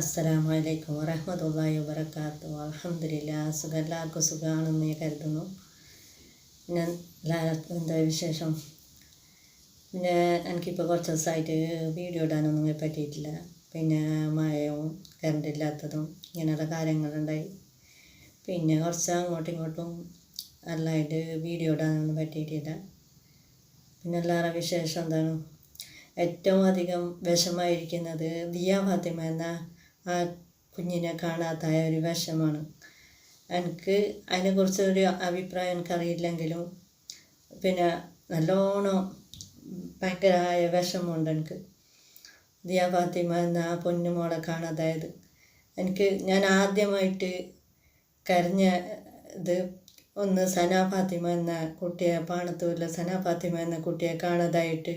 അസ്സലാമു അലൈക്കും വറഹ്മത്തുള്ളാഹി വബറകാത്തു. അലഹമില്ല സുഖം. എല്ലാവർക്കും സുഖമാണെന്ന് ഞാൻ കരുതുന്നു. ഞാൻ എന്താ വിശേഷം? പിന്നെ എനിക്കിപ്പോൾ കുറച്ച് ദിവസമായിട്ട് വീഡിയോ ഇടാനൊന്നും പറ്റിയിട്ടില്ല. പിന്നെ മഴയും കറണ്ട് ഇല്ലാത്തതും ഇങ്ങനെയുള്ള കാര്യങ്ങളുണ്ടായി. പിന്നെ കുറച്ച് അങ്ങോട്ടും ഇങ്ങോട്ടും എല്ലായിട്ട് വീഡിയോ ഇടാനൊന്നും പറ്റിയിട്ടില്ല. പിന്നെ എല്ലാവരുടെ വിശേഷം എന്താണ്? ഏറ്റവും അധികം വിഷമായിരിക്കുന്നത് ദിയ ഫാത്തിമ എന്ന ആ കുഞ്ഞിനെ കാണാത്തായ ഒരു വിഷമാണ്. എനിക്ക് അതിനെക്കുറിച്ച് ഒരു അഭിപ്രായം എനിക്കറിയില്ലെങ്കിലും പിന്നെ നല്ലോണം ഭയങ്കരമായ വിഷമമുണ്ട് എനിക്ക്. ദിയാ ഫാത്തിമ എന്ന ആ പൊന്നുമോളെ കാണാതായത്. എനിക്ക് ഞാൻ ആദ്യമായിട്ട് കരഞ്ഞ ഇത് ഒന്ന് സന ഫാത്തിമ എന്ന കുട്ടിയെ പാണത്തൂരിലെ സന ഫാത്തിമ എന്ന കുട്ടിയെ കാണാതായിട്ട്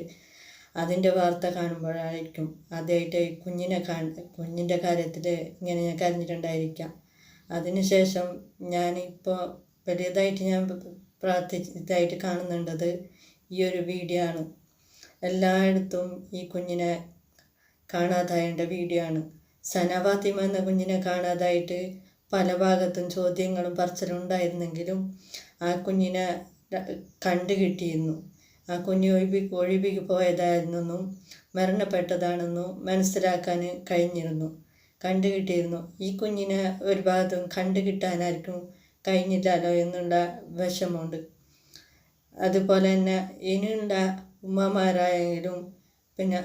അതിന്റെ വാർത്ത കാണുമ്പോഴായിരിക്കും ആദ്യമായിട്ട് കുഞ്ഞിനെ കാണ കുഞ്ഞിന്റെ കാര്യത്തിൽ ഇങ്ങനെ ഞാൻ കരഞ്ഞിട്ടുണ്ടായിരിക്കാം. അതിനുശേഷം ഞാനിപ്പോൾ വലിയതായിട്ട് ഞാൻ പ്രാർത്ഥിച്ചതായിട്ട് കാണുന്നുണ്ടത് ഈ ഒരു വീഡിയോ ആണ്. എല്ലായിടത്തും ഈ കുഞ്ഞിനെ കാണാതായേണ്ട വീഡിയോ ആണ്. സനവാത്തിമ എന്ന കുഞ്ഞിനെ കാണാതായിട്ട് പല ഭാഗത്തും ചോദ്യങ്ങളും പറച്ചിലും ഉണ്ടായിരുന്നെങ്കിലും ആ കുഞ്ഞിനെ കണ്ടു കിട്ടിയിരുന്നു ആ കുഞ്ഞ് ഒഴിപ്പി ഒഴിപ്പിക്ക് പോയതായിരുന്നെന്നും മരണപ്പെട്ടതാണെന്നും മനസ്സിലാക്കാൻ കഴിഞ്ഞിരുന്നു. കണ്ടു കിട്ടിയിരുന്നു. ഈ കുഞ്ഞിനെ ഒരു ഭാഗത്തും കണ്ടു കിട്ടാനായിരിക്കും കഴിഞ്ഞില്ലല്ലോ എന്നുള്ള വിഷമമുണ്ട് അതുപോലെ തന്നെ ഇനിയുള്ള ഉമ്മമാരായെങ്കിലും പിന്നെ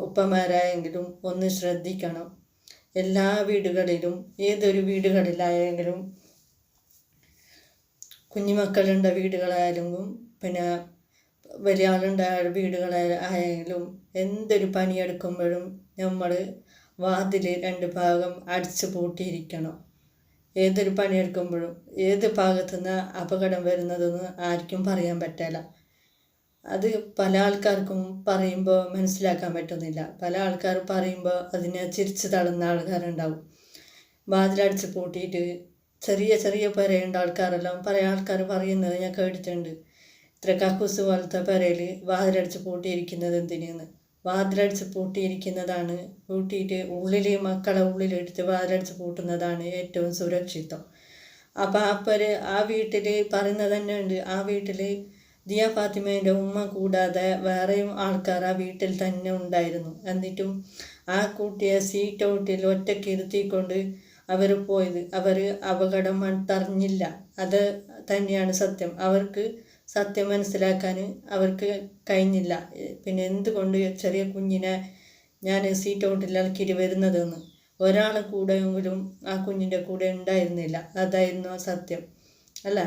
ഉപ്പമാരായെങ്കിലും ഒന്ന് ശ്രദ്ധിക്കണം. എല്ലാ വീടുകളിലും ഏതൊരു വീടുകളിലായെങ്കിലും കുഞ്ഞുമക്കളുടെ വീടുകളായാലും പിന്നെ വലിയ ആളുണ്ടായ വീടുകളായാലും എന്തൊരു പണിയെടുക്കുമ്പോഴും നമ്മൾ വാതിൽ രണ്ട് ഭാഗം അടിച്ചു പൂട്ടിയിരിക്കണം. ഏതൊരു പണിയെടുക്കുമ്പോഴും ഏത് ഭാഗത്തു നിന്ന് അപകടം വരുന്നതെന്ന് ആർക്കും പറയാൻ പറ്റില്ല അത് പല ആൾക്കാർക്കും പറയുമ്പോൾ മനസ്സിലാക്കാൻ പറ്റുന്നില്ല. പല ആൾക്കാർ പറയുമ്പോൾ അതിനെ ചിരിച്ചു തള്ളുന്ന ആൾക്കാരുണ്ടാവും. വാതിലടിച്ച് പൂട്ടിയിട്ട് ചെറിയ ചെറിയ പെരയുണ്ട ആൾക്കാരെല്ലാം പല ആൾക്കാർ പറയുന്നത് ഞാൻ കേട്ടിട്ടുണ്ട്. ഇത്ര കക്കൂസ് പോലത്തെ പെരയിൽ വാതിലടിച്ച് പൂട്ടിയിരിക്കുന്നത് എന്തിനാണ് വാതിലടിച്ച് പൂട്ടിയിരിക്കുന്നതാണ് പൂട്ടിയിട്ട് ഉള്ളിൽ മക്കളെ ഉള്ളിലെടുത്ത് വാതിലടിച്ച് പൂട്ടുന്നതാണ് ഏറ്റവും സുരക്ഷിതം. അപ്പം ആ പെര ആ വീട്ടിൽ പറയുന്നത് തന്നെ ഉണ്ട് ആ വീട്ടിൽ ദിയ ഫാത്തിമേന്റെ ഉമ്മ കൂടാതെ വേറെയും ആൾക്കാർ ആ വീട്ടിൽ തന്നെ ഉണ്ടായിരുന്നു. എന്നിട്ടും ആ കുട്ടിയെ സീറ്റ് ഔട്ടിൽ ഒറ്റയ്ക്ക് ഇരുത്തിക്കൊണ്ട് അവർ പോയത്. അവർ അപകടം തറിഞ്ഞില്ല അത് തന്നെയാണ് സത്യം. അവർക്ക് സത്യം മനസ്സിലാക്കാൻ അവർക്ക് കഴിഞ്ഞില്ല. പിന്നെ എന്തുകൊണ്ട് ചെറിയ കുഞ്ഞിനെ ഞാൻ സീറ്റ് ഔട്ടിൽ ഇറക്കിയിട്ട് വരുന്നതെന്ന്? ഒരാൾ കൂടെയെങ്കിലും ആ കുഞ്ഞിന്റെ കൂടെ ഉണ്ടായിരുന്നില്ല. അതായിരുന്നു ആ സത്യം. അല്ല?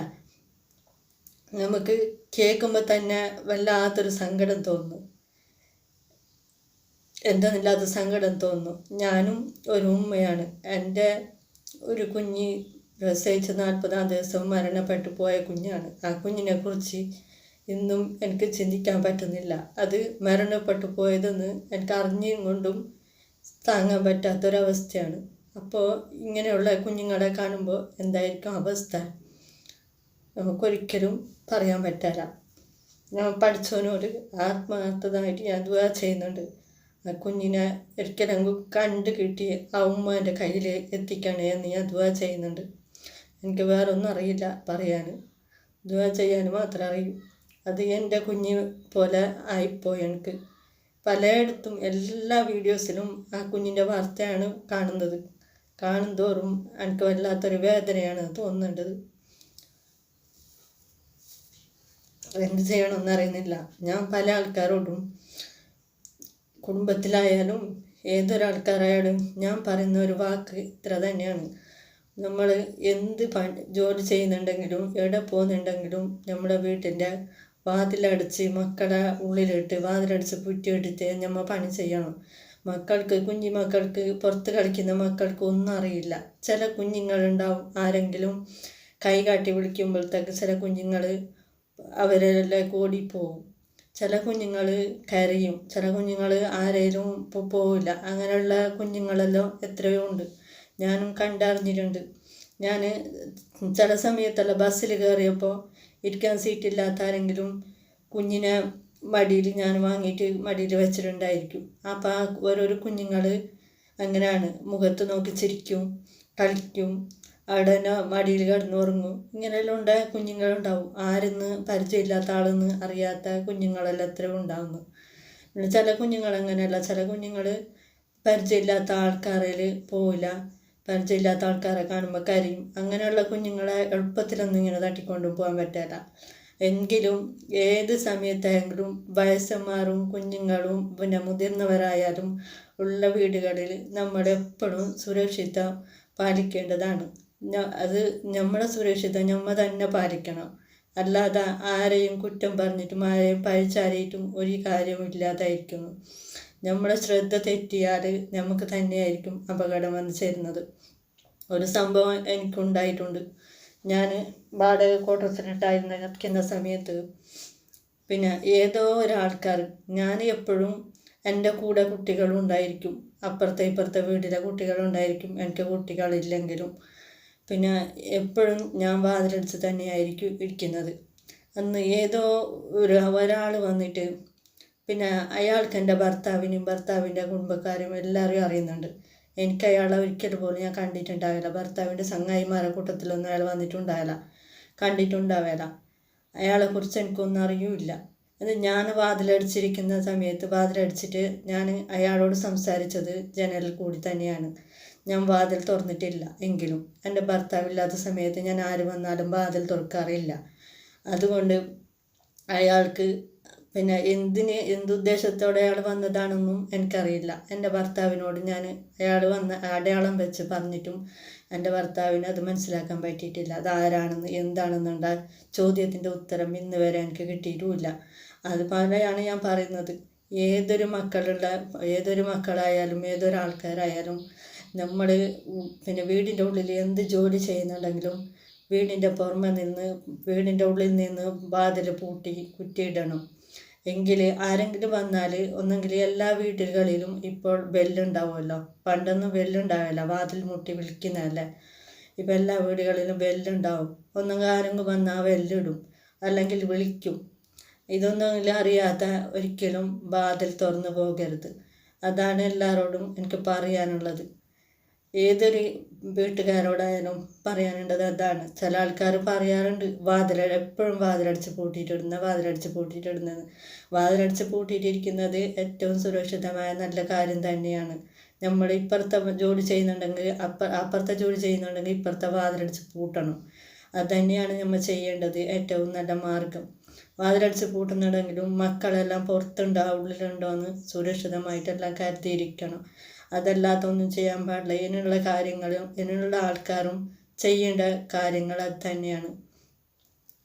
നമുക്ക് കേൾക്കുമ്പോൾ തന്നെ വല്ലാത്തൊരു സങ്കടം തോന്നുന്നു എന്തെന്നില്ലാത്ത സങ്കടം തോന്നുന്നു ഞാനും ഒരു ഉമ്മയാണ്. എന്റെ ഒരു കുഞ്ഞ് പ്രസവിച്ച് നാൽപ്പതാം ദിവസം മരണപ്പെട്ടു പോയ കുഞ്ഞാണ്. ആ കുഞ്ഞിനെ കുറിച്ച് ഇന്നും എനിക്ക് ചിന്തിക്കാൻ പറ്റുന്നില്ല. അത് മരണപ്പെട്ടു പോയതെന്ന് എനിക്ക് അറിഞ്ഞും കൊണ്ടും താങ്ങാൻ പറ്റാത്തൊരവസ്ഥയാണ്. അപ്പോൾ ഇങ്ങനെയുള്ള കുഞ്ഞുങ്ങളെ കാണുമ്പോൾ എന്തായിരിക്കും അവസ്ഥ? നമുക്കൊരിക്കലും പറയാൻ പറ്റില്ല ഞാൻ പഠിച്ചവനോട് ആത്മാർത്ഥമായിട്ട് ഞാൻ ദുവാ ചെയ്യുന്നുണ്ട്. ആ കുഞ്ഞിനെ ഒരിക്കലും കണ്ടു കിട്ടി ആ ഉമ്മാന്റെ കയ്യിൽ എത്തിക്കണേ എന്ന് ഞാൻ ദുവാ ചെയ്യുന്നുണ്ട്. എനിക്ക് വേറെ ഒന്നും അറിയില്ല പറയാൻ. ദുവാ ചെയ്യാൻ മാത്രമേ അറിയൂ. അത് എന്റെ കുഞ്ഞ് പോലെ ആയിപ്പോയി എനിക്ക്. പലയിടത്തും എല്ലാ വീഡിയോസിലും ആ കുഞ്ഞിന്റെ വാർത്തയാണ് കാണുന്നത്. കാണുന്തോറും എനിക്ക് വല്ലാത്തൊരു വേദനയാണ് തോന്നേണ്ടത്. എന്ത് ചെയ്യണമെന്ന് അറിയുന്നില്ല. ഞാൻ പല ആൾക്കാരോടും കുടുംബത്തിലായാലും ഏതൊരാൾക്കാരായാലും ഞാൻ പറയുന്ന ഒരു വാക്ക് ഇത്ര തന്നെയാണ്. നമ്മൾ എന്ത് ജോലി ചെയ്യുന്നുണ്ടെങ്കിലും എവിടെ പോകുന്നുണ്ടെങ്കിലും നമ്മുടെ വീട്ടിന്റെ വാതിലടിച്ച് മക്കളെ ഉള്ളിലിട്ട് വാതിലടിച്ച് പുറ്റിയെടുത്ത് നമ്മൾ പണി ചെയ്യണം. മക്കൾക്ക് കുഞ്ഞു മക്കൾക്ക് പുറത്ത് കളിക്കുന്ന മക്കൾക്ക് ഒന്നും അറിയില്ല. ചില കുഞ്ഞുങ്ങളുണ്ടാവും ആരെങ്കിലും കൈ കാട്ടി വിളിക്കുമ്പോഴത്തേക്ക് ചില കുഞ്ഞുങ്ങൾ അവരെല്ലാം ഓടിപ്പോവും ചില കുഞ്ഞുങ്ങൾ കരയും ചില കുഞ്ഞുങ്ങൾ ആരേലും പോവില്ല. അങ്ങനെയുള്ള കുഞ്ഞുങ്ങളെല്ലാം എത്രയോ ഉണ്ട്. ഞാനും കണ്ടറിഞ്ഞിട്ടുണ്ട്. ഞാൻ ചില സമയത്തല്ല ബസ്സിൽ കയറിയപ്പോൾ ഇരിക്കാൻ സീറ്റില്ലാത്ത ആരെങ്കിലും കുഞ്ഞിനെ മടിയിൽ ഞാൻ വാങ്ങിയിട്ട് മടിയിൽ വെച്ചിട്ടുണ്ടായിരിക്കും. അപ്പോൾ ആ ഓരോരോ കുഞ്ഞുങ്ങൾ അങ്ങനെയാണ്. മുഖത്ത് നോക്കി ചിരിക്കും കളിക്കും അവിടെ തന്നെ മടിയിൽ കിടന്നുറങ്ങും. ഇങ്ങനെയെല്ലാം ഉണ്ടായ കുഞ്ഞുങ്ങളുണ്ടാവും ആരെന്ന് പരിചയമില്ലാത്ത ആളെന്ന് അറിയാത്ത കുഞ്ഞുങ്ങളെല്ലാം എത്രയും ഉണ്ടാവുന്നു. പിന്നെ ചില കുഞ്ഞുങ്ങൾ അങ്ങനെയല്ല. ചില കുഞ്ഞുങ്ങൾ പരിചയമില്ലാത്ത ആൾക്കാരിൽ പോവില്ല. പരിചയമില്ലാത്ത ആൾക്കാരെ കാണുമ്പോൾ കരയും. അങ്ങനെയുള്ള കുഞ്ഞുങ്ങളെ എളുപ്പത്തിലൊന്നും ഇങ്ങനെ തട്ടിക്കൊണ്ടു പോകാൻ പറ്റില്ല എങ്കിലും ഏത് സമയത്തായെങ്കിലും വയസ്സന്മാരും കുഞ്ഞുങ്ങളും പിന്നെ മുതിർന്നവരായാലും ഉള്ള വീടുകളിൽ നമ്മൾ എപ്പോഴും സുരക്ഷിത പാലിക്കേണ്ടതാണ്. അത് നമ്മളെ സുരക്ഷിത നമ്മൾ തന്നെ പാലിക്കണം. അല്ലാതെ ആരെയും കുറ്റം പറഞ്ഞിട്ടും ആരെയും പഴിച്ചാരിയിട്ടും ഒരു കാര്യമില്ലാതായിരിക്കുന്നു നമ്മളെ ശ്രദ്ധ തെറ്റിയാൽ നമുക്ക് തന്നെയായിരിക്കും അപകടം വന്നു ചേരുന്നത്. ഒരു സംഭവം എനിക്കുണ്ടായിട്ടുണ്ട്. ഞാൻ വാടക ക്വാർട്ടേഴ്സിനുണ്ടായിരുന്ന നിൽക്കുന്ന സമയത്ത് പിന്നെ ഏതോ ഒരാൾക്കാർ ഞാൻ എപ്പോഴും എന്റെ കൂടെ കുട്ടികളുണ്ടായിരിക്കും അപ്പുറത്തെ ഇപ്പുറത്തെ വീട്ടിലെ കുട്ടികളുണ്ടായിരിക്കും എനിക്ക് കുട്ടികളില്ലെങ്കിലും. പിന്നെ എപ്പോഴും ഞാൻ വാതിലടിച്ച് തന്നെയായിരിക്കും ഇരിക്കുന്നത്. അന്ന് ഏതോ ഒരു ഒരാൾ വന്നിട്ട് പിന്നെ അയാൾക്ക് എന്റെ ഭർത്താവിനും ഭർത്താവിന്റെ കുടുംബക്കാരും എല്ലാവരെയും അറിയുന്നുണ്ട്. എനിക്ക് അയാളെ ഒരിക്കൽ പോലും ഞാൻ കണ്ടിട്ടുണ്ടാവില്ല. ഭർത്താവിന്റെ സങ്ങായിമാരെ കൂട്ടത്തിലൊന്നും അയാൾ വന്നിട്ടുണ്ടാവില്ല. കണ്ടിട്ടുണ്ടാവില്ല. അയാളെക്കുറിച്ച് എനിക്കൊന്നും അറിയില്ല. അത് ഞാൻ വാതിലടിച്ചിരിക്കുന്ന സമയത്ത് വാതിലടിച്ചിട്ട് ഞാൻ അയാളോട് സംസാരിച്ചത് ജനലിൽ കൂടി തന്നെയാണ്. ഞാൻ വാതിൽ തുറന്നിട്ടില്ല എങ്കിലും. എന്റെ ഭർത്താവില്ലാത്ത സമയത്ത് ഞാൻ ആര് വന്നാലും വാതിൽ തുറക്കാറില്ല. അതുകൊണ്ട് അയാൾക്ക് പിന്നെ എന്തിന് എന്തുദ്ദേശത്തോടെ അയാൾ വന്നതാണെന്നും എനിക്കറിയില്ല. എന്റെ ഭർത്താവിനോട് ഞാൻ അയാൾ വന്ന അടയാളം വെച്ച് പറഞ്ഞിട്ടും എന്റെ ഭർത്താവിന് അത് മനസ്സിലാക്കാൻ പറ്റിയിട്ടില്ല. അത് ആരാണെന്ന് എന്താണെന്നുണ്ട ചോദ്യത്തിന്റെ ഉത്തരം ഇന്ന് വരെ എനിക്ക് കിട്ടിയിട്ടുമില്ല. അതുപോലെയാണ് ഞാൻ പറയുന്നത്. ഏതൊരു മക്കളുള്ള ഏതൊരു മക്കളായാലും ഏതൊരു ആൾക്കാരായാലും നമ്മൾ പിന്നെ വീടിന്റെ ഉള്ളിൽ എന്ത് ജോലി ചെയ്യുന്നുണ്ടെങ്കിലും വീടിന്റെ പുറമെ നിന്ന് വീടിന്റെ ഉള്ളിൽ നിന്ന് വാതിൽ പൂട്ടി കുറ്റിയിടണം. എങ്കിൽ ആരെങ്കിലും വന്നാൽ ഒന്നെങ്കിൽ എല്ലാ വീടുകളിലും ഇപ്പോൾ ബെല്ലുണ്ടാവുമല്ലോ. പണ്ടൊന്നും ബെല്ലുണ്ടാവില്ല. വാതിൽ മുട്ടി വിളിക്കുന്നതല്ലേ? ഇപ്പം എല്ലാ വീടുകളിലും ബെല്ലുണ്ടാവും. ഒന്നെങ്കിൽ ആരെങ്കിലും വന്നാൽ ബെല്ലിടും. അല്ലെങ്കിൽ വിളിക്കും. ഇതൊന്നും അറിയാത്ത ഒരിക്കലും വാതിൽ തുറന്നു പോകരുത്. അതാണ് എല്ലാവരോടും എനിക്ക് പറയാനുള്ളത്. ഏതൊരു വീട്ടുകാരോടായാലും പറയാനുണ്ടത് അതാണ്. ചില ആൾക്കാർ പറയാറുണ്ട് വാതിൽ എപ്പോഴും വാതിലടിച്ച് പൂട്ടിയിട്ടിടുന്ന വാതിലടിച്ച് പൂട്ടിയിട്ടിടുന്നത് വാതിലടിച്ച് പൂട്ടിയിട്ടിരിക്കുന്നത് ഏറ്റവും സുരക്ഷിതമായ നല്ല കാര്യം തന്നെയാണ്. നമ്മൾ ഇപ്പുറത്തെ ജോലി ചെയ്യുന്നുണ്ടെങ്കിൽ അപ്പ അപ്പുറത്തെ ജോലി ചെയ്യുന്നുണ്ടെങ്കിൽ ഇപ്പുറത്തെ വാതിലടിച്ച് പൂട്ടണം. അത് തന്നെയാണ് നമ്മൾ ചെയ്യേണ്ടത് ഏറ്റവും നല്ല മാർഗം. വാതിലടിച്ച് പൂട്ടുന്നുണ്ടെങ്കിലും മക്കളെല്ലാം പുറത്തുണ്ടോ ഉള്ളിലുണ്ടോ എന്ന് സുരക്ഷിതമായിട്ടെല്ലാം കരുതിയിരിക്കണം. അതല്ലാത്തൊന്നും ചെയ്യാൻ പാടില്ല. ഇതിനുള്ള കാര്യങ്ങളും ഇതിനുള്ള ആൾക്കാരും ചെയ്യേണ്ട കാര്യങ്ങൾ അത് തന്നെയാണ്.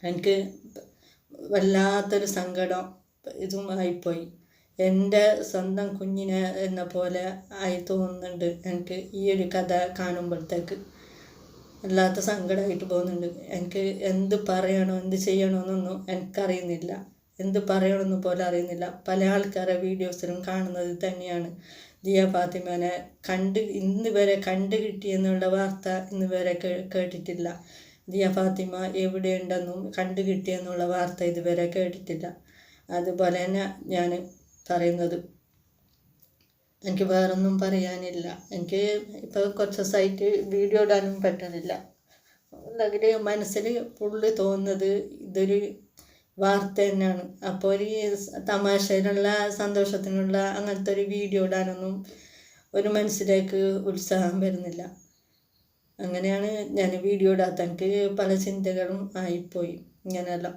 എനിക്ക് വല്ലാത്തൊരു സങ്കടം ഇതുമായിപ്പോയി എന്റെ സ്വന്തം കുഞ്ഞിനെ എന്ന പോലെ ആയി തോന്നുന്നുണ്ട് എനിക്ക് ഈ ഒരു കഥ കാണുമ്പോഴത്തേക്ക്. വല്ലാത്ത സങ്കടമായിട്ട് പോകുന്നുണ്ട്. എനിക്ക് എന്ത് പറയണോ എന്ത് ചെയ്യണോ ചെയ്യണമെന്നൊന്നും എനിക്കറിയുന്നില്ല. എന്ത് പറയണമെന്ന് പോലും അറിയുന്നില്ല. പല ആൾക്കാരെ വീഡിയോസിലും കാണുന്നത് തന്നെയാണ് ദിയ ഫാത്തിമേനെ കണ്ട് ഇന്ന് വരെ കണ്ടു കിട്ടിയെന്നുള്ള വാർത്ത ഇന്ന് വരെ കേട്ടിട്ടില്ല. ദിയ ഫാത്തിമ എവിടെയുണ്ടെന്നും കണ്ടു കിട്ടിയെന്നുള്ള വാർത്ത ഇതുവരെ കേട്ടിട്ടില്ല. അതുപോലെ തന്നെ ഞാൻ പറയുന്നത് എനിക്ക് വേറൊന്നും പറയാനില്ല. എനിക്ക് ഇപ്പോൾ കുറച്ച് ദിവസമായിട്ട് വീഡിയോ ഇടാനും പറ്റുന്നില്ല അല്ലെങ്കിൽ മനസ്സിൽ ഫുള്ള് തോന്നുന്നത് ഇതൊരു വാർത്ത തന്നെയാണ്. അപ്പോൾ ഒരു തമാശയിലുള്ള സന്തോഷത്തിനുള്ള അങ്ങനത്തെ ഒരു വീഡിയോ ഇടാനൊന്നും ഒരു മനസ്സിലേക്ക് ഉത്സാഹം വരുന്നില്ല. അങ്ങനെയാണ് ഞാൻ വീഡിയോ ഇടാത്ത എനിക്ക് പല ചിന്തകളും ആയിപ്പോയി ഇങ്ങനെയല്ല.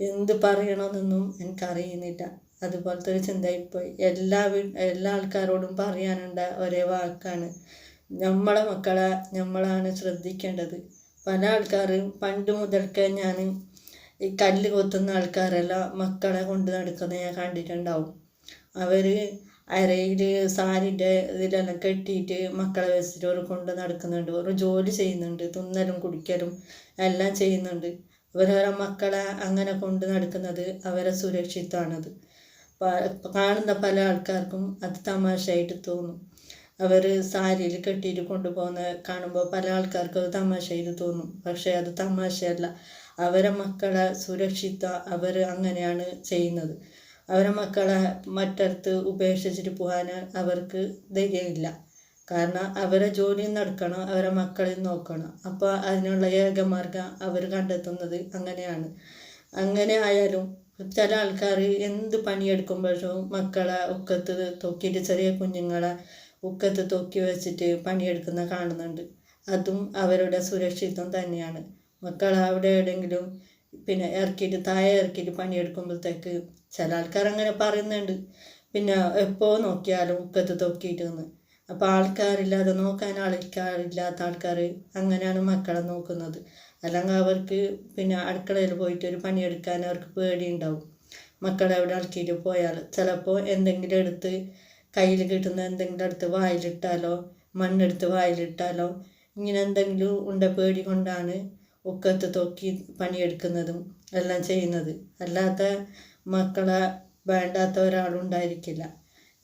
എന്ത് പറയണമെന്നൊന്നും എനിക്കറിയുന്നില്ല. അതുപോലത്തെ ഒരു ചിന്തയായിപ്പോയി എല്ലാ എല്ലാ ആൾക്കാരോടും പറയാനുണ്ട ഒരേ വാക്കാണ്. നമ്മളെ മക്കളെ നമ്മളാണ് ശ്രദ്ധിക്കേണ്ടത്. പല ആൾക്കാരും പണ്ട് മുതൽക്കേ ഞാൻ ഈ കല്ല് കൊത്തുന്ന ആൾക്കാരെല്ലാം മക്കളെ കൊണ്ട് നടക്കുന്നത് ഞാൻ കണ്ടിട്ടുണ്ടാവും. അവർ അരയിൽ സാരിന്റെ ഇതിലെല്ലാം കെട്ടിയിട്ട് മക്കളെ വെച്ചിട്ട് അവർ കൊണ്ട് നടക്കുന്നുണ്ട്. അവർ ജോലി ചെയ്യുന്നുണ്ട് തിന്നലും കുടിക്കലും എല്ലാം ചെയ്യുന്നുണ്ട്. അവരവരെ മക്കളെ അങ്ങനെ കൊണ്ട് നടക്കുന്നത് അവരെ സുരക്ഷിതമാണത് കാണുന്ന പല ആൾക്കാർക്കും അത് തമാശയായിട്ട് തോന്നും. അവർ സാരിയിൽ കെട്ടിയിട്ട് കൊണ്ടുപോകുന്ന കാണുമ്പോൾ പല ആൾക്കാർക്കും അത് തമാശയായിട്ട് തോന്നും. പക്ഷേ അത് തമാശയല്ല. അവരെ മക്കളെ സുരക്ഷിത അവർ അങ്ങനെയാണ് ചെയ്യുന്നത്. അവരെ മക്കളെ മറ്റടുത്ത് ഉപേക്ഷിച്ചിട്ട് പോകാൻ അവർക്ക് ധൈര്യമില്ല. കാരണം അവരെ ജോലിയും നടക്കണം അവരെ മക്കളെയും നോക്കണം. അപ്പോൾ അതിനുള്ള ഏകമാർഗം അവർ കണ്ടെത്തുന്നത് അങ്ങനെയാണ്. അങ്ങനെ ആയാലും ചില ആൾക്കാർ എന്ത് പണിയെടുക്കുമ്പോഴും മക്കളെ ഒക്കത്ത് തൊക്കിയിട്ട് ചെറിയ കുഞ്ഞുങ്ങളെ ഒക്കത്ത് തൊക്കി വെച്ചിട്ട് പണിയെടുക്കുന്ന കാണുന്നുണ്ട്. അതും അവരുടെ സുരക്ഷിതം തന്നെയാണ്. മക്കളെ അവിടെ എവിടെയെങ്കിലും പിന്നെ ഇറക്കിയിട്ട് താഴെ ഇറക്കിയിട്ട് പണിയെടുക്കുമ്പോഴത്തേക്ക് ചില ആൾക്കാർ അങ്ങനെ പറയുന്നുണ്ട്. പിന്നെ എപ്പോൾ നോക്കിയാലും ഉക്കത്ത് തൊക്കിയിട്ട് നിന്ന് അപ്പോൾ ആൾക്കാരില്ലാതെ നോക്കാൻ ആൾക്കാരില്ലാത്ത ആൾക്കാർ അങ്ങനെയാണ് മക്കളെ നോക്കുന്നത്. അല്ലെങ്കിൽ അവർക്ക് പിന്നെ അടുക്കളയിൽ പോയിട്ട് ഒരു പണിയെടുക്കാൻ അവർക്ക് പേടിയുണ്ടാവും. മക്കളെ അവിടെ ഇറക്കിയിട്ട് പോയാൽ ചിലപ്പോൾ എന്തെങ്കിലും എടുത്ത് കയ്യിൽ കിട്ടുന്ന എന്തെങ്കിലും എടുത്ത് വായിലിട്ടാലോ മണ്ണെടുത്ത് വായിലിട്ടാലോ ഇങ്ങനെ എന്തെങ്കിലും ഉണ്ട പേടി കൊണ്ടാണ് ഒക്കത്ത് തൊക്കി പണിയെടുക്കുന്നതും എല്ലാം ചെയ്യുന്നത്. അല്ലാത്ത മക്കളെ വേണ്ടാത്ത ഒരാളുണ്ടായിരിക്കില്ല.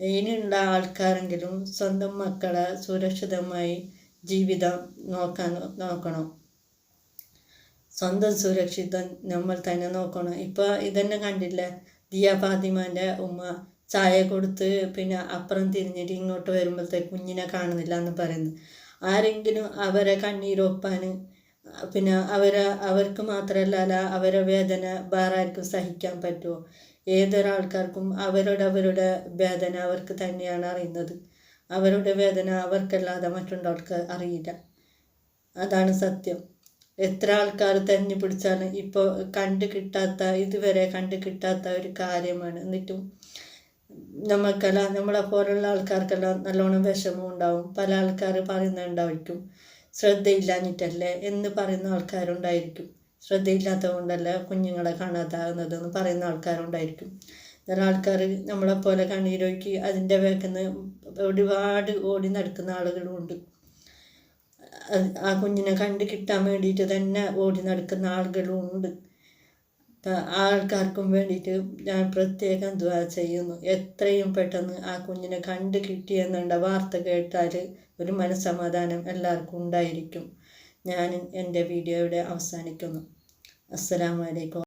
ഇനിയുള്ള ആൾക്കാരെങ്കിലും സ്വന്തം മക്കളെ സുരക്ഷിതമായി ജീവിതം നോക്കാൻ നോക്കണം. സ്വന്തം സുരക്ഷിതം നമ്മൾ തന്നെ നോക്കണം. ഇപ്പോൾ ഇതന്നെ കണ്ടില്ലേ. ദിയ ഫാത്തിമാന്റെ ഉമ്മ ചായ കൊടുത്ത് പിന്നെ അപ്പുറം തിരിഞ്ഞിട്ട് ഇങ്ങോട്ട് വരുമ്പോഴത്തേക്ക് കുഞ്ഞിനെ കാണുന്നില്ല എന്ന് പറയുന്നു. ആരെങ്കിലും അവരെ കണ്ണീരൊപ്പാൻ പിന്നെ അവരെ അവർക്ക് മാത്രമല്ല അവരെ വേദന വേറെ ആർക്കും സഹിക്കാൻ പറ്റുമോ? ഏതൊരാൾക്കാർക്കും അവരുടെ അവരുടെ വേദന അവർക്ക് തന്നെയാണ് അറിയുന്നത്. അവരുടെ വേദന അവർക്കല്ലാതെ മറ്റുള്ളവർക്ക് അറിയില്ല. അതാണ് സത്യം. എത്ര ആൾക്കാർ തെരഞ്ഞു പിടിച്ചാണ് ഇപ്പോൾ കണ്ടു കിട്ടാത്ത ഇതുവരെ കണ്ടു കിട്ടാത്ത ഒരു കാര്യമാണ്. എന്നിട്ടും നമുക്കെല്ലാം നമ്മളെ പോലുള്ള ആൾക്കാർക്കെല്ലാം നല്ലോണം വിഷമം ഉണ്ടാവും. പല ആൾക്കാർ പറയുന്നുണ്ടായിരിക്കും ശ്രദ്ധയില്ലാഞ്ഞിട്ടല്ലേ എന്ന് പറയുന്ന ആൾക്കാരുണ്ടായിരിക്കും. ശ്രദ്ധയില്ലാത്തത് കൊണ്ടല്ല കുഞ്ഞുങ്ങളെ കാണാതാകുന്നത് എന്ന് പറയുന്ന ആൾക്കാരുണ്ടായിരിക്കും. എന്നാൽ ആൾക്കാർ നമ്മളെപ്പോലെ കണ്ണീരൊഴുക്കി അതിന്റെ വേക്കുന്ന ഒരുപാട് ഓടി നടക്കുന്ന ആളുകളുണ്ട് ആ കുഞ്ഞിനെ കണ്ട് കിട്ടാൻ വേണ്ടിയിട്ട് തന്നെ ഓടി നടക്കുന്ന ആളുകളുണ്ട് ആ ആൾക്കാർക്കും വേണ്ടിയിട്ട് ഞാൻ പ്രത്യേകം ദ്വാ ചെയ്യുന്നു. എത്രയും പെട്ടെന്ന് ആ കുഞ്ഞിനെ കണ്ട് കിട്ടിയെന്നുള്ള വാർത്ത കേട്ടാൽ ഒരു മനസ്സമാധാനം എല്ലാവർക്കും ഉണ്ടായിരിക്കും. ഞാൻ എന്റെ വീഡിയോ ഇവിടെ അവസാനിക്കുന്നു. അസ്സലാമലൈക്കും